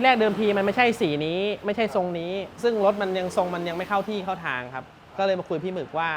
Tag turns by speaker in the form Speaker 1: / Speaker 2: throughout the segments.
Speaker 1: ทีแรกเดิมทีมันไม่ใช่สีนี้ ไม่ใช่ทรงนี้ ซึ่งรถมันยังทรงมันยังไม่เข้าที่เข้าทางครับ ก็เลยมาคุยพี่หมึกว่า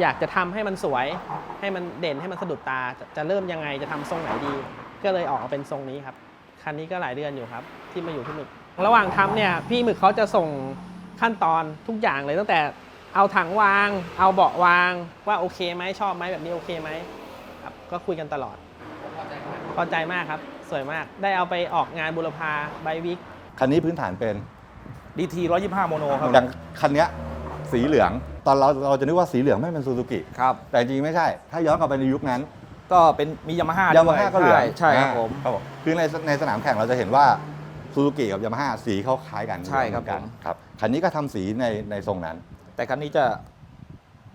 Speaker 1: อยากจะทำให้มันสวย ให้มันเด่นให้มันสะดุดตาจะจะเริ่มยังไงจะทำทรงไหนดี ก็เลยออกมาเป็นทรงนี้ครับคันนี้ก็หลายเดือนอยู่ครับ ที่มาอยู่พี่หมึก ระหว่างทำเนี่ยพี่หมึกเขาจะส่งขั้นตอนทุกอย่างเลยตั้งแต่เอาถังวาง เอาเบาะวางว่าโอเคไหมชอบไหมแบบนี้โอเคไหมครับก็คุยกันตลอดพอใจมากครับ สวยมาก ได้เอาไปออกงานบุรพาไบวิก
Speaker 2: คันนี้พื้นฐานเป็น
Speaker 3: ดีที125โมโนครับ
Speaker 2: อย่างคันเนี้ยสีเหลือง ตอนเราเราจะนึกว่าสีเหลืองไม่เป็นซูซูกิ
Speaker 3: ครับ
Speaker 2: แต่จริงๆไม่ใช่ ถ้าย้อนกลับไปในยุคนั้น
Speaker 3: ก็เป็นมียามาฮ่ายา
Speaker 2: มาฮ่าก็เหลือง
Speaker 3: ใช่ครับ
Speaker 2: อ่า
Speaker 3: ผม
Speaker 2: ครับผมคือในในสนามแข่งเราจะเห็นว่าซูซูกิกับยามาฮ่าสีเขาคล้ายกัน
Speaker 3: ใช่ครับ
Speaker 2: เหมือนกัน
Speaker 3: ผม
Speaker 2: ครับคันนี้ก็ทำสีในในทรงนั้น
Speaker 3: แต่คันนี้จะ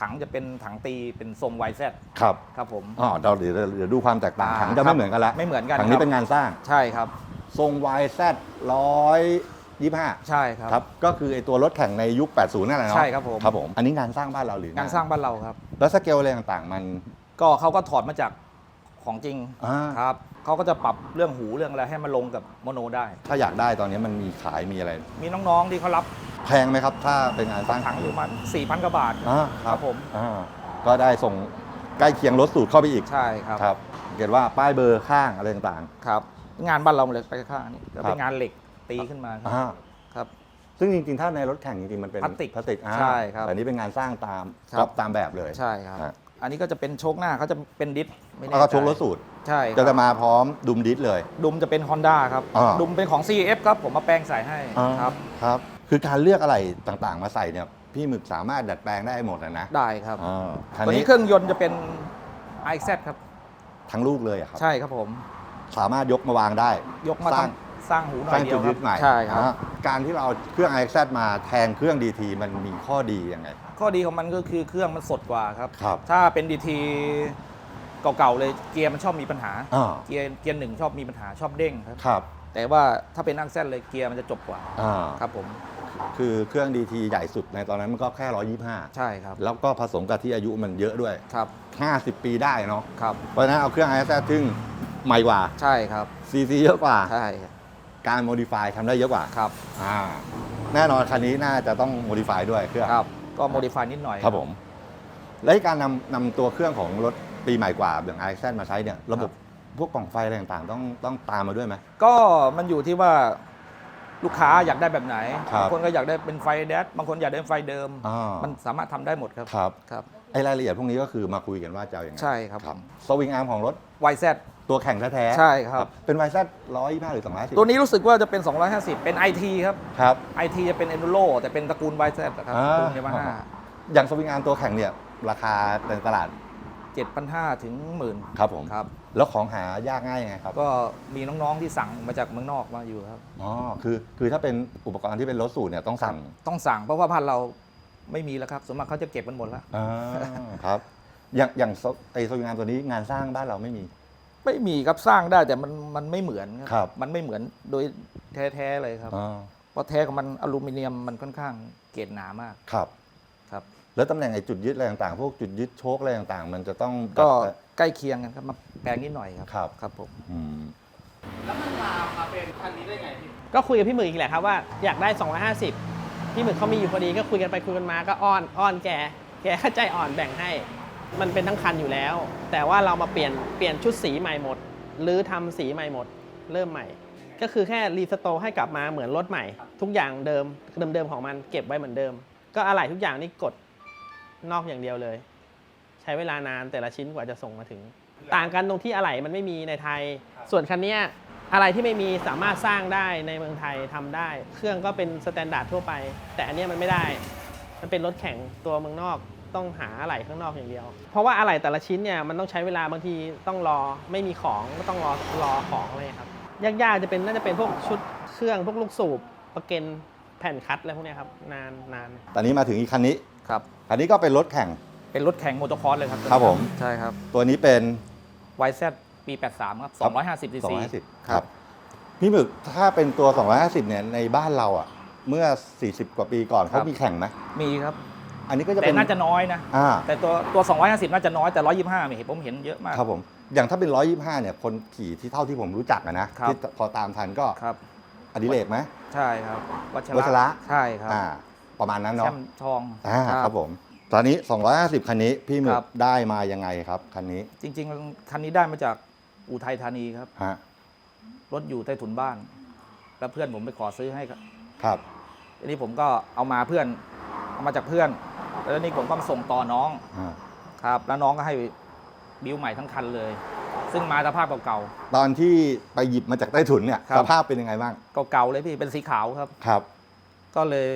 Speaker 3: ถังจะเป็นถังตีเป็นทรง YZ
Speaker 2: ครับ
Speaker 3: ครับผม
Speaker 2: อ๋อเราเดี๋ยวเดี๋ยวดูความแตกต่าง
Speaker 3: อ่า
Speaker 2: ถังจะ
Speaker 3: ครั
Speaker 2: ไม่
Speaker 3: บ
Speaker 2: เหมือนกันละ
Speaker 3: ไม่เหมือนกัน
Speaker 2: ถังนี้
Speaker 3: ครับ
Speaker 2: เป็นงานสร้าง
Speaker 3: ใช่ครับ
Speaker 2: ทรง YZ ร้อยยี่ห้า
Speaker 3: ใช่ครับ
Speaker 2: ครับ ก็คือไอตัวรถแข่งในยุค 80 นั่นแหละเนาะ
Speaker 3: ใช่ครับผม
Speaker 2: ครับผมอันนี้งานสร้างบ้านเราหรืองา
Speaker 3: นสร้างบ้านเราครับ
Speaker 2: แล้วสเกลอะไรต่างๆ มัน
Speaker 3: ก็เขาก็ถอดมาจากของจริง
Speaker 2: อ่า
Speaker 3: ครับเขาก็จะปรับเรื่องหูเรื่องอะไรให้มันลงกับโมโนได้
Speaker 2: ถ้าอยากได้ตอนนี้มันมีขายมีอะไร
Speaker 3: มีน้องๆที่เขารับ
Speaker 2: แพงไหมครับ ถ้าเป็นงานสร้าง
Speaker 3: ถังอยู่ประมัน4,000กว่าบาท
Speaker 2: อ่า
Speaker 3: ครับผม
Speaker 2: อ่าก็ได้ส่งใกล้เคียงรถสูตรเข้าไปอีก
Speaker 3: ใช่ครับ
Speaker 2: ครับเกิดว่าป้ายเบอร์ข้างอะไรต่าง
Speaker 3: ครับ งานบ้านเราเลยไปข้างนี้จะ
Speaker 2: ครั
Speaker 3: เป็
Speaker 2: บ
Speaker 3: นงานเหล็กตีขึ้นมา
Speaker 2: ๆ
Speaker 3: ครับ
Speaker 2: อ่า
Speaker 3: ครับ
Speaker 2: ซึ่งจริงๆ ถ้าในรถแข่งจริงๆ มันเป็น
Speaker 3: พลาสติก
Speaker 2: พลาสติกอ่า
Speaker 3: ใช่ครับ
Speaker 2: แต่อันนี้เป็นงานสร้างตาม
Speaker 3: ครับ
Speaker 2: ก๊อปตามแบบเลย
Speaker 3: ใช่ครับ
Speaker 2: อะ
Speaker 3: อันนี้ก็จะเป็นโชคหน้าเขาจะเป็นดิสไม่แน่
Speaker 2: แล้วก็
Speaker 3: ใจ
Speaker 2: ชกรถสูตร
Speaker 3: ใช่ค
Speaker 2: จะ
Speaker 3: รับ
Speaker 2: จะมาพร้อมดุมดิสเลย
Speaker 3: ดุมจะเป็น Honda ครับ
Speaker 2: อ่า
Speaker 3: ดุมเป็นของ CF ครับผมมาแปลงใส่ให้ครับ
Speaker 2: ครับ คือการเลือกอะไรต่างๆ มาใส่เนี่ยพี่หมึกสามารถดัดแปลงได้หมดนะนะ
Speaker 3: ได้ครับ
Speaker 2: อ่าคัน
Speaker 3: ตัว
Speaker 2: นี้
Speaker 3: นี้เครื่องยนต์จะเป็น iZ ครับ
Speaker 2: ทั้งลูกเลยอะครับ
Speaker 3: ใช่ครับผม
Speaker 2: สามารถยกมาวางได้
Speaker 3: ยกมา
Speaker 2: สร้าง
Speaker 3: สร้างหูหน่
Speaker 2: ส
Speaker 3: อ
Speaker 2: ร้ายง
Speaker 3: เดีย
Speaker 2: จุ
Speaker 3: ว
Speaker 2: ด
Speaker 3: ค
Speaker 2: ยึ
Speaker 3: รั
Speaker 2: ด
Speaker 3: บ
Speaker 2: ใหม่
Speaker 3: ใช่ครับ
Speaker 2: อ่าการที่เราเอาเครื่อง iX มาแทนเครื่อง DT มันมีข้อดียังไง
Speaker 3: ข้อดีของมันก็คือเครื่องมันสดกว่าครับ
Speaker 2: ครับ
Speaker 3: ถ้าเป็น DT เก่าๆเลยเกียร์มันชอบมีปัญหา
Speaker 2: อ่า
Speaker 3: เกียร์เกียร์หนึ่งชอบมีปัญหาชอบเด้งครับ
Speaker 2: ครับ
Speaker 3: แต่ว่าถ้าเป็นนั่งเส้นเลยเกียร์มันจะจบกว่า
Speaker 2: อ่า
Speaker 3: ครับผม
Speaker 2: คือเครื่อง DT ใหญ่สุดในตอนนั้นมันก็แค่ 125
Speaker 3: ใช่ครับ
Speaker 2: แล้วก็ผสมกับที่อายุมันเยอะด้วย
Speaker 3: ครับ
Speaker 2: 50 ปีได้เนาะ
Speaker 3: ครับ
Speaker 2: เพราะฉะนั้นเอาเครื่อง iX ซึ่งใหม่กว่า
Speaker 3: ใช่ครับ
Speaker 2: CC เยอะกว่า
Speaker 3: ใช่
Speaker 2: การ modify ทำได้เยอะกว่า
Speaker 3: ครับ
Speaker 2: อ่าแน่นอนคันนี้น่าจะต้อง modify ด้วยเครื่อง
Speaker 3: ครับก็โมดิฟายนิดหน่อย
Speaker 2: ครับผม และการนำนำตัวเครื่องของรถปีใหม่กว่าอย่าง iX มาใช้เนี่ยระบบพวกกล่องไฟอะไรต่างๆ ต้องต้องตามมาด้วยไหม
Speaker 3: ก็มันอยู่ที่ว่า ลูกค้าอยากได้แบบไหน
Speaker 2: ครับ
Speaker 3: บางคนก็อยากได้เป็นไฟแดชบางคนอยากได้ไฟเดิม
Speaker 2: อ่า
Speaker 3: มันสามารถทำได้หมดครับ
Speaker 2: ครับ
Speaker 3: ครับ
Speaker 2: ไอรายละเอียดพวกนี้ก็คือมาคุยกันว่าจะเอาอย่างไง
Speaker 3: ใช่ครับ
Speaker 2: สวิงอาร์มของรถ
Speaker 3: YZ
Speaker 2: ตัวแข่งแท้ๆ
Speaker 3: ใช่ครับ
Speaker 2: เป็น YZ 125หรือ250
Speaker 3: ตัวนี้รู้สึกว่าจะเป็น 250 เป็น IT ครับ
Speaker 2: ครับ
Speaker 3: IT จะเป็น Enduro แต่เป็นตระกูล YZ นะครับ
Speaker 2: อ่า
Speaker 3: รุ่นยามาฮ่า
Speaker 2: อย่างสวิงอาร์มตัวแข่งเนี่ยราคาในตลาด
Speaker 3: 7,500 ถึงหมื่น
Speaker 2: ครับผม
Speaker 3: ครับ
Speaker 2: แล้วของหายากง่ายยังไงครับ
Speaker 3: ก็มีน้องๆที่สั่งมาจากเมืองนอกมาอยู่ครับ
Speaker 2: อ๋อคือคือถ้าเป็นอุปกรณ์ที่เป็นรถสูตรเนี่ยต้องสั่ง
Speaker 3: ต้องสั่งเพราะว่าพันเราไม่มีแล้วครับส่วนมากเขาจะเก็บมันหมดแล้ว
Speaker 2: อ่าครับ อย่างอย่างไอสวิงอาร์มตัวนี้งานสร้างบ้านเราไม่มี
Speaker 3: ไม่มีครับสร้างได้แต่มันมันไม่เหมือน
Speaker 2: ครับ
Speaker 3: มันไม่เหมือนโดยแท้ๆเลยครับ
Speaker 2: อ๋อ
Speaker 3: เพราะแท้ของมันอลูมิเนียมมันค่อนข้างเกรดหนามาก
Speaker 2: ครับ
Speaker 3: ครับ
Speaker 2: แล้วตำแหน่งไอจุดยึดอะไรต่างๆ พวกจุดยึดโชคอะไรต่างๆ มันจะต้อง
Speaker 3: ก็
Speaker 2: ดัดแปลง
Speaker 3: ใกล้เคียงกันครับมาแปลงนิดหน่อยครับ
Speaker 2: ครับ
Speaker 3: ครับผม
Speaker 2: อืม
Speaker 1: ก็คุยกับพี่หมึกอีกแหละครับว่าอยากได้ 250 พี่หมึกเขามีอยู่พอดีก็คุยกันไปคุยกันมาก็อ้อนอ้อนแก แกก็ใจอ่อนแบ่งให้ มันเป็นทั้งคันอยู่แล้ว แต่ว่าเรามาเปลี่ยนเปลี่ยนชุดสีใหม่หมด หรือทำสีใหม่หมด เริ่มใหม่ ก็คือแค่รีสโตร์ให้กลับมาเหมือนรถใหม่ ทุกอย่างเดิมเดิมๆของมันเก็บไว้เหมือนเดิม ก็อะไหล่ทุกอย่างนี่กดนอกอย่างเดียวเลยใช้เวลานานแต่ละชิ้นกว่าจะส่งมาถึง ต่างกันตรงที่อะไหล่มันไม่มีในไทย ส่วนคันเนี้ยอะไรที่ไม่มีสามารถสร้างได้ในเมืองไทยทำได้ เครื่องก็เป็นสแตนดาร์ดทั่วไป แต่อันเนี้ยมันไม่ได้ มันเป็นรถแข่งตัวเมืองนอกต้องหาอะไหล่ข้างนอกอย่างเดียว เพราะว่าอะไหล่แต่ละชิ้นเนี่ยมันต้องใช้เวลาบางทีต้องรอไม่มีของก็ต้องรอรอของเลยครับยากๆจะเป็นน่าจะเป็นพวกชุดเครื่องพวกลูกสูบประเก็นแผ่นคัดอะไรพวกเนี้ยครับนานนาน
Speaker 2: ตอนนี้มาถึงอีกคันนี้
Speaker 3: ครับ
Speaker 2: คันนี้ก็เป็นรถแข่ง
Speaker 3: เป็นรถแข่งโมโตคอร์สเลยครับ
Speaker 2: ครับผม
Speaker 3: ใช่ครับ
Speaker 2: ตัวนี้เป็น
Speaker 3: YZ ปี 83 ครับ 250 cc
Speaker 2: 250 ครับ พี่หมึกถ้าเป็นตัว 250 เนี่ยในบ้านเราอะ เมื่อ 40 กว่าปีก่อน
Speaker 3: ครั
Speaker 2: เขา
Speaker 3: บ
Speaker 2: มีแข่งไหม
Speaker 3: มีครับ
Speaker 2: อันนี้ก็จะ
Speaker 3: แต่
Speaker 2: เป็น
Speaker 3: น่าจะน้อยนะ
Speaker 2: อ่า
Speaker 3: แต่ตัวตัว 250 น่าจะน้อยแต่ 125มีผมเห็นเยอะมาก
Speaker 2: ครับผม อย่างถ้าเป็น 125 เนี่ย คนขี่ที่เท่าที่ผมรู้จักอะนะ
Speaker 3: ครับ
Speaker 2: ที่พอตามทันก็
Speaker 3: ครับ
Speaker 2: อดิเรกไหม
Speaker 3: ใช่ครับ วัช
Speaker 2: วัชระ
Speaker 3: ใช่ครับ
Speaker 2: อ่า ประมาณนั้น
Speaker 3: แช
Speaker 2: เนาะ
Speaker 3: มป์ทอง
Speaker 2: อ่าครับผม ตอนนี้ 250 คันนี้พี่หมึ
Speaker 3: ค
Speaker 2: ก
Speaker 3: รับ
Speaker 2: ได้มายังไงครับคันนี้
Speaker 3: จริง ๆ คันนี้ได้มาจากอุทัยธานีครับ
Speaker 2: ฮะ
Speaker 3: รถอยู่ใต้ถุนบ้าน แล้วเพื่อนผมไปขอซื้อให้ครับ
Speaker 2: ครับ
Speaker 3: ทีนี้ผมก็เอามาเพื่อนเอามาจากเพื่อน แล้วนี่ผมก็มาส่งต่อน้อง
Speaker 2: อ่า
Speaker 3: ครับ แล้วน้องก็ให้บิวใหม่ทั้งคันเลย ซึ่งมาสภาพเก่า
Speaker 2: ตอนที่ไปหยิบมาจากใต้ถุนเนี่ย
Speaker 3: ครับ
Speaker 2: สภาพเป็นยังไงบ้าง
Speaker 3: ๆเก่าๆเลยพี่เป็นสีขาวครับ
Speaker 2: ครับ
Speaker 3: ก็เลย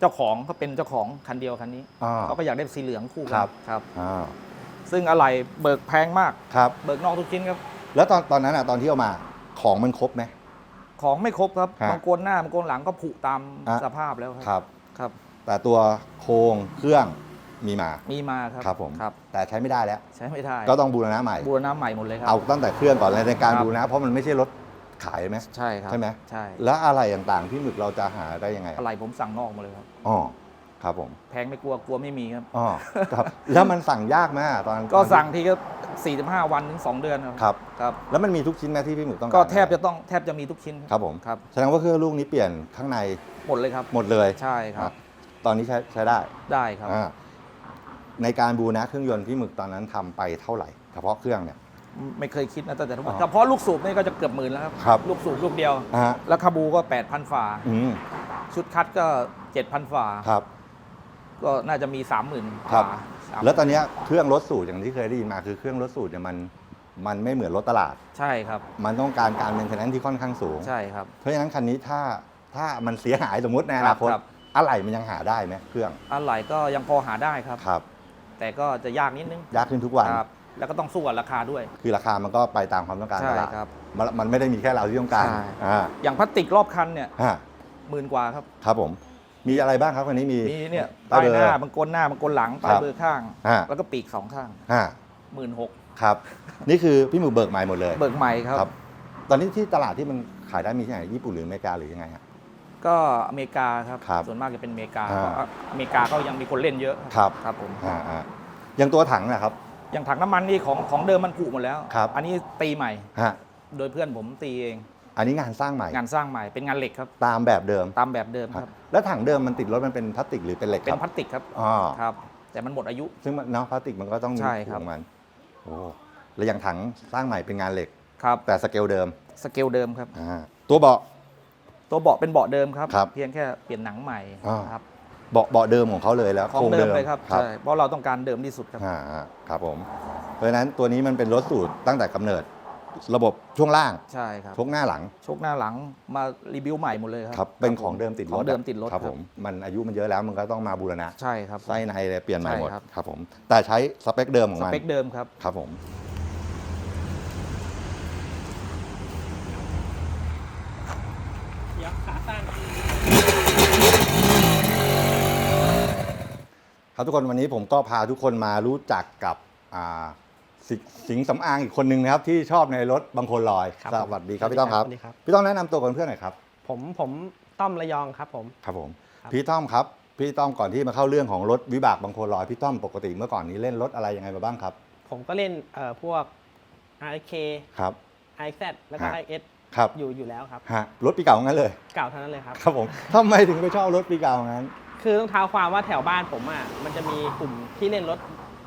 Speaker 3: เจ้าของเขาเป็นเจ้าของคันเดียวคันนี้
Speaker 2: อ่า
Speaker 3: เขาก็อยากได้สีเหลืองคู่กั
Speaker 2: ครับ
Speaker 3: ครับ
Speaker 2: อ่า
Speaker 3: ซึ่งอะไหล่เบิกแพงมาก
Speaker 2: ครับ
Speaker 3: เบิกนอกทุกชิ้นครับ
Speaker 2: แล้วตอนตอนนั้นอะตอนที่เอามาของมันครบไหม
Speaker 3: ของไม่ครบครับ
Speaker 2: ฮะ
Speaker 3: บางโกนหน้าบางโกนหลังก็ผุตาม
Speaker 2: อะ
Speaker 3: สภาพแล้ว
Speaker 2: ค
Speaker 3: ค
Speaker 2: รั
Speaker 3: รับครับ
Speaker 2: แต่ตัวโครงเครื่องมีมา
Speaker 3: มีมาครับ
Speaker 2: ครับผม
Speaker 3: ครับ
Speaker 2: แต่ใช้ไม่ได้แล้ว
Speaker 3: ใช้ไม่ได้
Speaker 2: ก็ต้องบูรณะใหม่
Speaker 3: บูรณะใหม่หมดเลยครั
Speaker 2: เอาตั้งแต่เครื่องก่อนเลยในการ
Speaker 3: ครับ
Speaker 2: บูรณะเพราะมันไม่ใช่รถ ขายไหม
Speaker 3: ใช่ครับ
Speaker 2: ใช่ไหม
Speaker 3: ใช่
Speaker 2: แล้วอะไรต่างๆที่หมึกเราจะหาได้ยังไง
Speaker 3: อะไรผมสั่งนอกหมาเลยครับ
Speaker 2: อ๋อครับผม
Speaker 3: แพงไม่กลัวกลัวไม่มีครับ
Speaker 2: อ๋อครับ แล้วมันสั่งยากไหมอะตอน
Speaker 3: ก็
Speaker 2: ตอนที่
Speaker 3: สั่งทีก็45วันถึง2เดือนครับ
Speaker 2: ครับ
Speaker 3: ครับ
Speaker 2: แล้วมันมีทุกชิ้นไหมที่พี่หมึกต้องาร
Speaker 3: ก็แทบจะต้องแทบจะมีทุกชิ้น
Speaker 2: ครับผม
Speaker 3: ครับ
Speaker 2: แสดงว่าเครื่องลูกนี้เปลี่ยนข้างใน
Speaker 3: หมดเลยครับ
Speaker 2: หมดเลย
Speaker 3: ใช่ครับ
Speaker 2: ตอนนี้ใช้ใช้ได้
Speaker 3: ได้ครับ
Speaker 2: อ่าในการบูรณะเครื่องยนต์พี่หมึกตอนนั้นทำไปเท่าไหร่เฉพาะเครื่องเนี่ย
Speaker 3: ไม่เคยคิดนะแต่แต่
Speaker 2: อ๋อ
Speaker 3: เฉพาะลูกสูบนี่ก็จะเกือบหมื่นแล้วครับ
Speaker 2: ครับ
Speaker 3: ลูกสูบลูกเดียว
Speaker 2: อ่าฮะ
Speaker 3: แล้วคาบูก็ 8,000 ฝ่า
Speaker 2: อืม
Speaker 3: ชุดคัดก็ 7,000 ฝ่า
Speaker 2: ครับ
Speaker 3: ก็น่าจะมี 30,000
Speaker 2: ครับ
Speaker 3: ฝ่าสาม
Speaker 2: แล้วตอนเนี้ยเครื่องรถสูตรอย่างที่เคยได้ยินมาคือเครื่องรถสูตรเนี่ยมันมันไม่เหมือนรถตลาด
Speaker 3: ใช่ครับ
Speaker 2: มันต้องการการเป็นคะแนนที่ค่อนข้างสูง
Speaker 3: ใช่ครับ
Speaker 2: เพราะฉะนั้นคันนี้ถ้าถ้ามันเสียหายสมมติในอนาคต
Speaker 3: ครับ
Speaker 2: อะไรมันยังหาได้ไหมเครื่อง
Speaker 3: อะไหล่ก็ยังพอหาได้ครับ
Speaker 2: ครับ
Speaker 3: แต่ก็จะยากนิดนึง
Speaker 2: ยากขึ้นทุกวัน
Speaker 3: ครับ แล้วก็ต้องสู้กับราคาด้วย
Speaker 2: คือราคามันก็ไปตามความต้องการ
Speaker 3: ใช่
Speaker 2: ตลาด
Speaker 3: ครับ
Speaker 2: มันมันไม่ได้มีแค่เราที่ต้องการ
Speaker 3: ใช่
Speaker 2: อ่า
Speaker 3: อย่างพลาสติกรอบคันเนี่ย
Speaker 2: ฮะ
Speaker 3: หมื่นกว่าครับ
Speaker 2: ครับผม มีอะไรบ้างครับคันนี้มี
Speaker 3: มีเนี่ย
Speaker 2: ใต้
Speaker 3: ป้าย
Speaker 2: เบอ
Speaker 3: ห
Speaker 2: ร์
Speaker 3: น้าบางกลหน้าบางกลหลัง
Speaker 2: ครั
Speaker 3: ป้าย
Speaker 2: บ
Speaker 3: เบอร์ข้าง
Speaker 2: ฮะ
Speaker 3: แล้วก็ปีกสองข้าง
Speaker 2: ฮะ
Speaker 3: หมื่นหก
Speaker 2: ครับ นี่คือพี่หมูเบิกใหม่หมดเลย
Speaker 3: เบิกใหม่ครับ
Speaker 2: ครับ ตอนนี้ที่ตลาดที่มันขายได้มีที่ไหนญี่ปุ่นหรืออเมริกาหรือยังไงฮะ
Speaker 3: ก็อเมริกาครับ
Speaker 2: ครับ
Speaker 3: ส่วนมากจะเป็นอเมริกา
Speaker 2: อ่า
Speaker 3: เพราะอเมริกาก็ยังมีคนเล่นเยอะ
Speaker 2: ครับ
Speaker 3: ครับผม
Speaker 2: อ่าอ่าอย่างตัวถังนะครับ
Speaker 3: อย่างถังน้ำมันนี่ของของเดิมมันผุหมดแล้ว
Speaker 2: ครับ
Speaker 3: อันนี้ตีใหม่
Speaker 2: ฮะ
Speaker 3: โดยเพื่อนผมตีเอง
Speaker 2: อันนี้งานสร้างใหม่
Speaker 3: งานสร้างใหม่เป็นงานเหล็กครับ
Speaker 2: ตามแบบเดิม
Speaker 3: ตามแบบเดิม
Speaker 2: ค
Speaker 3: ค
Speaker 2: รั
Speaker 3: รั
Speaker 2: บบแล้วถังเดิมมันติดรถมันเป็นพลาสติกหรือเป็นเหล็ก
Speaker 3: เป็
Speaker 2: คนรับ
Speaker 3: พลาสติกครับ
Speaker 2: อ๋อ
Speaker 3: ครับ แต่มันหมดอายุ
Speaker 2: ซึ่งมันเนาะพลาสติกมันก็ต้องมี
Speaker 3: ใช่ครับ
Speaker 2: ของมันโอ้แล้วอย่างถังสร้างใหม่เป็นงานเหล็ก
Speaker 3: ครับ
Speaker 2: แต่สเกลเดิม
Speaker 3: สเกลเดิมครับ
Speaker 2: อ่าตัวเบาะ
Speaker 3: ตัวเบาะเป็นเบาะเดิมครับ
Speaker 2: ครับ
Speaker 3: เพียงแค่เปลี่ยนหนังใหม่
Speaker 2: อ่า
Speaker 3: ครับ
Speaker 2: เบาะเบาะเดิมของเขาเลยแล้ว
Speaker 3: ของ
Speaker 2: โครง
Speaker 3: เดิมเลยครับ
Speaker 2: ครับ
Speaker 3: ใช่เพราะเราต้องการเดิมที่สุดครับ
Speaker 2: อ่าอ่าครับผม เพราะฉะนั้นตัวนี้มันเป็นรถสูตรตั้งแต่กำเนิด ระบบช่วงล่าง
Speaker 3: ใช่ครับ
Speaker 2: ชกหน้าหลัง
Speaker 3: ชกหน้าหลังมารีวิวใหม่หมดเลยครับ
Speaker 2: ครับเป็นของเดิมติดรถ
Speaker 3: ของเดิมติดรถ
Speaker 2: ครับผมมันอายุมันเยอะแล้วมันก็ต้องมาบูรณะ
Speaker 3: ใช่ครับ
Speaker 2: ไส้ในอะไรเปลี่ยนใหม่หมด
Speaker 3: ใช่ครับ
Speaker 2: ครับผมแต่ใช้สเปคเดิมของ
Speaker 3: ส
Speaker 2: มัน
Speaker 3: เปคเดิมครับ
Speaker 2: ครับผม
Speaker 1: เดี๋ยวขาตั้ง
Speaker 2: ครับทุกคนวันนี้ผมก็พาทุกคนมารู้จักกับอ่าสสิงห์สำอางอีกคนหนึ่งนะครับ ที่ชอบในรถบางคนลอย
Speaker 1: ครับ
Speaker 2: สวัสดีครับพี่ต้อมครับ
Speaker 1: สวัสดีครับ
Speaker 2: พี่ต้อมแนะนำตัวกันเพื่อนหน่อยครับ
Speaker 1: ผมผมต้อมระยองครับผม
Speaker 2: ครับผม
Speaker 1: ครับ
Speaker 2: พี่ต้อมครับ พี่ต้อมก่อนที่มาเข้าเรื่องของรถวิบากบางคนลอย พี่ต้อมปกติเมื่อก่อนนี้เล่นรถอะไรยังไงมาบ้างครับ
Speaker 1: ผมก็เล่นเอ่อพวก RK
Speaker 2: ครับ
Speaker 1: IZ แล้วก็
Speaker 2: ฮะ
Speaker 1: IS
Speaker 2: ครับ
Speaker 1: อยู่อยู่แล้วครับ
Speaker 2: ฮะรถปีเก่างั้นเลย
Speaker 1: เก่าเท่านั้นเลยครับ
Speaker 2: ครับผมทำไมถึงไปชอบรถปีเก่างั้น
Speaker 1: คือต้องเท้าความว่าแถวบ้านผมอะมันจะมีกลุ่มที่เล่นรถ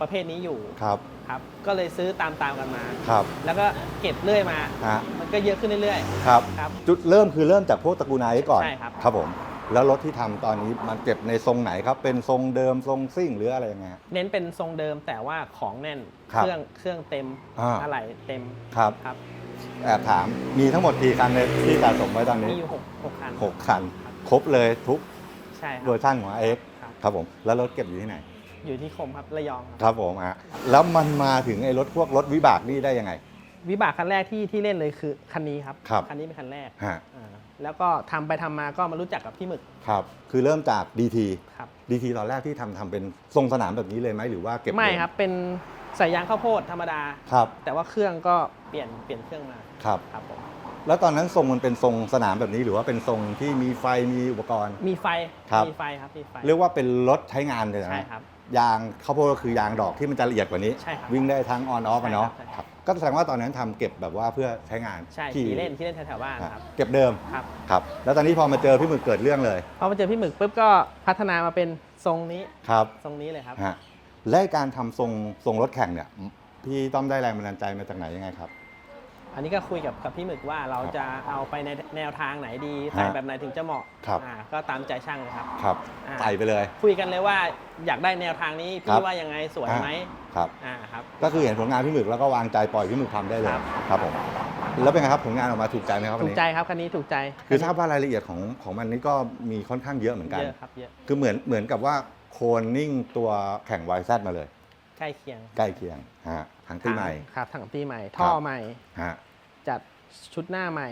Speaker 1: ประเภทนี้อยู่
Speaker 2: ครับ
Speaker 1: ครับ ก็เลยซื้อตามตามๆกันมา
Speaker 2: ครับ
Speaker 1: แล้วก็เก็บเรื่อยมา
Speaker 2: ฮะ
Speaker 1: มันก็เยอะขึ้นเรื่อย
Speaker 2: ครับ
Speaker 1: ๆครับ
Speaker 2: จุดเริ่มคือเริ่มจากพวกตระกูลไอซ์ก่อน
Speaker 1: ใช่ครับ
Speaker 2: ครับผม แล้วรถที่ทำตอนนี้มันเก็บในทรงไหนครับ เป็นทรงเดิมทรงซิ่งหรืออะไรยังไงฮะ
Speaker 1: เน้นเป็นทรงเดิมแต่ว่าของแน่น
Speaker 2: ครับ
Speaker 1: เครื่องเครื่องเต็ม
Speaker 2: อ่า
Speaker 1: อะไหล่เต็ม
Speaker 2: ครับ
Speaker 1: ครับ
Speaker 2: แอบถาม มีทั้งหมดกี่คันเลยที่สะสมไว้ตอนนี้
Speaker 1: มีอยู่หกหกคัน
Speaker 2: หกคัน ครบเลยทุก
Speaker 1: ใช่ค
Speaker 2: เวอ
Speaker 1: รับ
Speaker 2: ร์ชันของ X
Speaker 1: ครับ
Speaker 2: ครับผม แล้วรถเก็บอยู่ที่ไหน
Speaker 1: อยู่ที่คมครับระยองครับ
Speaker 2: ครับผมฮะแล้วมันมาถึงไอ้รถพวกรถวิบากนี่ได้ยังไง
Speaker 1: วิบากคันแรกที่ที่เล่นเลยคือคันนี้ครับ
Speaker 2: ครับ
Speaker 1: คันนี้เป็นคันแรก
Speaker 2: ฮะ
Speaker 1: อ่าแล้วก็ทำไปทำมาก็มารู้จักกับพี่หมึก
Speaker 2: ครับ คือเริ่มจาก DT
Speaker 1: ครับ
Speaker 2: DT ตอนแรกที่ทำทำเป็นทรงสนามแบบนี้เลยไหมหรือว่าเก็บ
Speaker 1: ไม่
Speaker 2: เดิ
Speaker 1: ครับเป็นใส่ยางข้าวโพดธรรมดา
Speaker 2: ครับ
Speaker 1: แต่ว่าเครื่องก็เปลี่ยนเปลี่ยนเครื่องมา
Speaker 2: ครับ
Speaker 1: ครับผม
Speaker 2: แล้วตอนนั้นทรงมันเป็นทรงสนามแบบนี้หรือว่าเป็นทรงที่มีไฟมีอุปกรณ์
Speaker 1: มีไฟ
Speaker 2: ครับ
Speaker 1: มีไฟครับมีไฟ
Speaker 2: เรียกว่าเป็นรถใช้งานเลยนะ
Speaker 1: ใช่ครับ
Speaker 2: ยางข้าวโพดก็คือยางดอกที่มันจะละเอียดกว่านี้
Speaker 1: ใช่ครับ
Speaker 2: วิ่งได้ทั้งออนออฟอะเนาะ
Speaker 1: ใช่ครับ
Speaker 2: ครับ ก็แสดงว่าตอนนั้นทำเก็บแบบว่าเพื่อใช้งาน
Speaker 1: ใช่ขี่เล่นขี่เล่นแถวๆบ้าน
Speaker 2: อะ
Speaker 1: ครับ
Speaker 2: เก็บเดิม
Speaker 1: ครับ
Speaker 2: ครับ แล้วตอนนี้พอมาเจอพี่หมึกเกิดเรื่องเลย
Speaker 1: พอมาเจอพี่หมึกปุ๊บก็พัฒนามาเป็นทรงนี้
Speaker 2: ครับ
Speaker 1: ทรงนี้เลยครับ
Speaker 2: ฮะและการทำทรงทรงรถแข่งเนี่ยพี่ต้อมได้แรงบันดาลใจมาจากไหนยังไงครับ
Speaker 1: อันนี้ก็คุยกับกับพี่หมึกว่าเรา
Speaker 2: ครับ
Speaker 1: จะเอาไปในแนวทางไหนดีใส่
Speaker 2: ฮะ
Speaker 1: แบบไหนถึงจะเหมาะ
Speaker 2: ครับ
Speaker 1: อ่าก็ตามใจช่างเลยครับ
Speaker 2: ครับ
Speaker 1: อ่า
Speaker 2: ใส่ไปเลย
Speaker 1: คุยกันเลยว่าอยากได้แนวทางนี้
Speaker 2: ครั
Speaker 1: พี่
Speaker 2: บ
Speaker 1: ว่ายังไงสวยไหม
Speaker 2: ครับ
Speaker 1: อ่าครับ
Speaker 2: ก็คือเห็นผลงานพี่หมึกแล้วก็วางใจปล่อยพี่หมึกทำได้เลย
Speaker 1: ครับ
Speaker 2: ครับผมแล้วเป็นไงครับผลงานออกมาถูกใจไหมครับวัน
Speaker 1: ถูก
Speaker 2: นี้
Speaker 1: ใจครับคันนี้ถูกใจ
Speaker 2: คือทราบว่ารายละเอียดของของมันนี่ก็มีค่อนข้างเยอะเหมือนกัน
Speaker 1: เยอะครับเยอะ
Speaker 2: คือเหมือนเหมือนกับว่าโคนนิ่งตัวแข่ง YZ มาเลย
Speaker 1: ใกล้เคียง
Speaker 2: ใกล้เคียงฮะทั้งที่ใหม่
Speaker 1: ครับถังตีใหม่ท่อ
Speaker 2: ครับ
Speaker 1: ใหม่
Speaker 2: ฮะ
Speaker 1: จัดชุดหน้าใหม่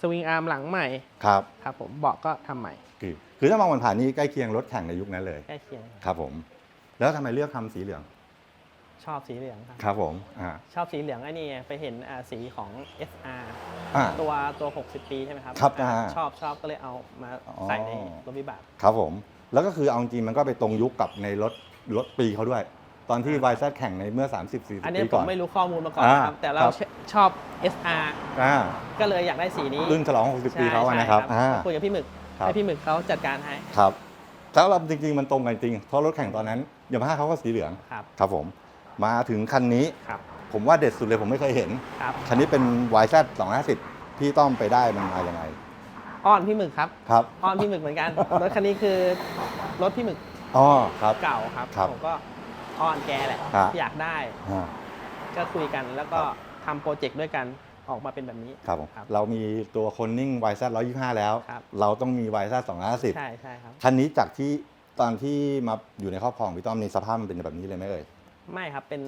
Speaker 1: สวิงอาร์มหลังใหม่
Speaker 2: ครับ
Speaker 1: ครับผมเบาะก็ทำใหม่
Speaker 2: คือคือถ้ามองมันผ่านนี่ใกล้เคียงรถแข่งในยุคนั้นเลย
Speaker 1: ใกล้เคียง
Speaker 2: ครับผม แล้วทำไมเลือกทำสีเหลือง
Speaker 1: ชอบสีเหลืองครับ
Speaker 2: ครับผมอ่า
Speaker 1: ชอบสีเหลืองไอ้นี่ไงไปเห็นอ่าสีของ SR
Speaker 2: อ่า
Speaker 1: ตัวตัว 60 ปีใช่ไหมครับ
Speaker 2: ครับ
Speaker 1: อ่า
Speaker 2: อ่า
Speaker 1: ชอบชอบก็เลยเอามา
Speaker 2: อ๋อ
Speaker 1: ใส่ในรถวิบาก
Speaker 2: ครับผม แล้วก็คือเอาจริงๆมันก็ไปตรงยุคกับในรถรถปีเขาด้วย ตอนที่ YZ แข่งในเมื่อ 30 40
Speaker 1: อันเนี้ย
Speaker 2: ปี
Speaker 1: ผ
Speaker 2: ก่อ
Speaker 1: ม
Speaker 2: น
Speaker 1: ไม่รู้ข้อมูลมาก่อน
Speaker 2: อ่า
Speaker 1: นะครับ แต่เรา
Speaker 2: ครับ
Speaker 1: ชอบ SR
Speaker 2: อ่า
Speaker 1: ก็เลยอยากได้สีนี้
Speaker 2: รุ่นฉลอง 60 ปีเขาอะ
Speaker 1: ใช่
Speaker 2: นะครับ
Speaker 1: ใช่
Speaker 2: อ่า
Speaker 1: คุยกับพี่หมึก
Speaker 2: ครับ
Speaker 1: ให้พี่หมึกเขาจัดการให้
Speaker 2: ครับแล้วเราจริง ๆ มันตรงกันจริงเพราะรถแข่งตอนนั้นยามาฮ่าเขาก็สีเหลือง
Speaker 1: ครับ
Speaker 2: ครับผมมาถึงคันนี้
Speaker 1: ครับ
Speaker 2: ผมว่าเด็ดสุดเลยผมไม่เคยเห็น
Speaker 1: ครับ
Speaker 2: คันนี้เป็น YZ 250 พี่ต้อมไปได้มันมายังไง
Speaker 1: อ้อนพี่หมึกครับ
Speaker 2: ครับ
Speaker 1: อ้อนพี่หมึกเหมือนกันรถคันนี้คือรถพี่หมึก
Speaker 2: อ๋อครับ
Speaker 1: เก่าครับ
Speaker 2: ครับ
Speaker 1: ผมก็ อ้อนแกแหละ
Speaker 2: ครับ
Speaker 1: อยากได้
Speaker 2: อ่า
Speaker 1: ก็คุยกันแล้วก็
Speaker 2: ครับ
Speaker 1: ทำโปรเจกต์ด้วยกันออกมาเป็นแบบนี้
Speaker 2: ครับผม
Speaker 1: ครับ
Speaker 2: เรามีตัวคนนิ่ง YZ 125แล้ว
Speaker 1: ครับ
Speaker 2: เราต้องมี YZ 250
Speaker 1: ใช่ใช่ครับ
Speaker 2: คันนี้จากที่ตอนที่มาอยู่ในครอบครองพี่ต้อมในสภาพมันเป็นแบบนี้เลยไหมเอ่ย
Speaker 1: ไม่ครับเป็น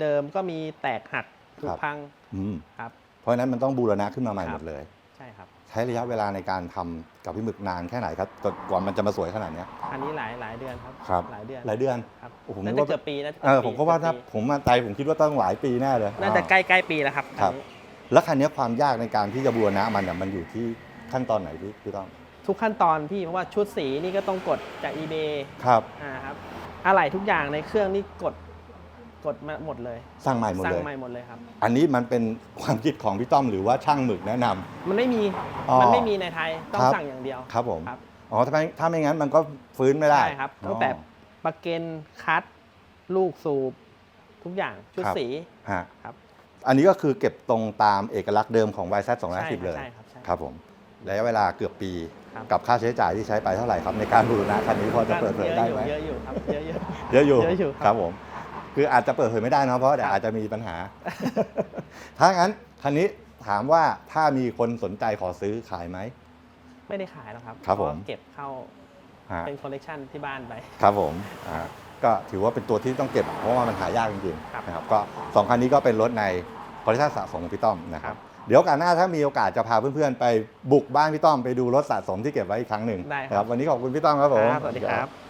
Speaker 1: เดิมๆก็มีแตกหักผุ
Speaker 2: ครับ
Speaker 1: พัง
Speaker 2: อืม
Speaker 1: ครับ
Speaker 2: เพราะฉะนั้นมันต้องบูรณะขึ้นมาใหม่
Speaker 1: ค
Speaker 2: ห
Speaker 1: รั
Speaker 2: ม
Speaker 1: บ
Speaker 2: ดเลย
Speaker 1: ใช่ครับ
Speaker 2: ใช้ระยะเวลาในการทำกับพี่หมึกนานแค่ไหนครับจนกว่ามันจะมาสวยขนาดเนี้ย
Speaker 1: อันนี้หลายหลายเดือนครับ
Speaker 2: ครับ
Speaker 1: หลายเดือน
Speaker 2: หลายเดือน
Speaker 1: ครับ
Speaker 2: โอ้โห
Speaker 1: น่า
Speaker 2: นึก
Speaker 1: จะ
Speaker 2: ว่า
Speaker 1: เกือบปีนะ
Speaker 2: เออผมก็ว่าถ้าผมมาใจผมคิดว่าต้องหลายปีแน่เลย
Speaker 1: น่าจะ
Speaker 2: อ่
Speaker 1: ใกล้ใกล้ปีแล้วครับ
Speaker 2: ครับ
Speaker 1: อันนี้
Speaker 2: แล้วคันนี้ความยากในการที่จะบูรณะมันน่ะมันอยู่ที่ขั้นตอนไหนพี่พี่ต้อม
Speaker 1: ทุกขั้นตอนพี่เพราะว่าชุดสีนี่ก็ต้องกดจาก eBay
Speaker 2: ครับ
Speaker 1: อ่าครับอะไรทุกอย่างในเครื่องนี่กด กดมาหมดเลย
Speaker 2: สร้างใหม่หมด
Speaker 1: สร้าง
Speaker 2: เลย
Speaker 1: ใหม่หมดเลยครับ
Speaker 2: อันนี้มันเป็นความคิดของพี่ต้อมหรือว่าช่างหมึกแนะนำ
Speaker 1: มันไม่มี
Speaker 2: อ๋อ
Speaker 1: มันไม่มีในไทยต้อง
Speaker 2: ครับ
Speaker 1: สั่งอย่างเดียว
Speaker 2: ครับผม
Speaker 1: ครับ
Speaker 2: อ๋อถ้าไม่ถ้าไม่งั้นมันก็ฟื้นไม่ได้
Speaker 1: ใช่ครับตั้งแต่
Speaker 2: อ๋อ
Speaker 1: ประเกนคัด ลูกสูบ ทุกอย่างชุด
Speaker 2: ครับ
Speaker 1: สี
Speaker 2: ฮะ
Speaker 1: ครับ
Speaker 2: อันนี้ก็คือเก็บตรงตามเอกลักษณ์เดิมของ YZ 250เลย
Speaker 1: ใช่ครับใช่
Speaker 2: ครับผมระยะเวลาเกือบปี
Speaker 1: ครับ
Speaker 2: กับค่าใช้จ่ายที่ใช้ไปเท่าไหร่ครับ ในการบูรณะคันนี้พอจะเปิดเผยได้ไหม
Speaker 1: เยอะอยู่ครับเยอะอยู่
Speaker 2: เยอะอยู่
Speaker 1: เยอะอยู่ครับ
Speaker 2: ครับผม คืออาจจะเปิดเผยไม่ได้เนอะเพราะเดี๋ยว
Speaker 1: ครับ
Speaker 2: อาจจะมีปัญหา ถ้างั้นคันนี้ถามว่าถ้ามีคนสนใจขอซื้อขายไหม
Speaker 1: ไม่ได้ขายแล้วครับ
Speaker 2: ครับผม
Speaker 1: เพาะเก็บเข้า
Speaker 2: ฮะ
Speaker 1: เป็นคอลเลกชันที่บ้านไป
Speaker 2: ครับผมอ่าก็ถือว่าเป็นตัวที่ต้องเก็บ เพราะว่ามันหายากจริง
Speaker 1: ครับ
Speaker 2: ๆนะครับก็สองคันนี้ก็เป็นรถในคอลเลคชันสะสมของพี่ต้อมนะครั
Speaker 1: ครับบ
Speaker 2: เดี๋ยวโอกาสหน้าถ้ามีโอกาสจะพาเพื่อนๆ ไปบุกบ้านพี่ต้อมไปดูรถสะสมที่เก็บไว้อีกครั้งหนึ่ง
Speaker 1: ได้ครับ
Speaker 2: นะครับ วันนี้ขอบคุณพี่ต้อมครับผม
Speaker 1: ครับสวัสดีครับ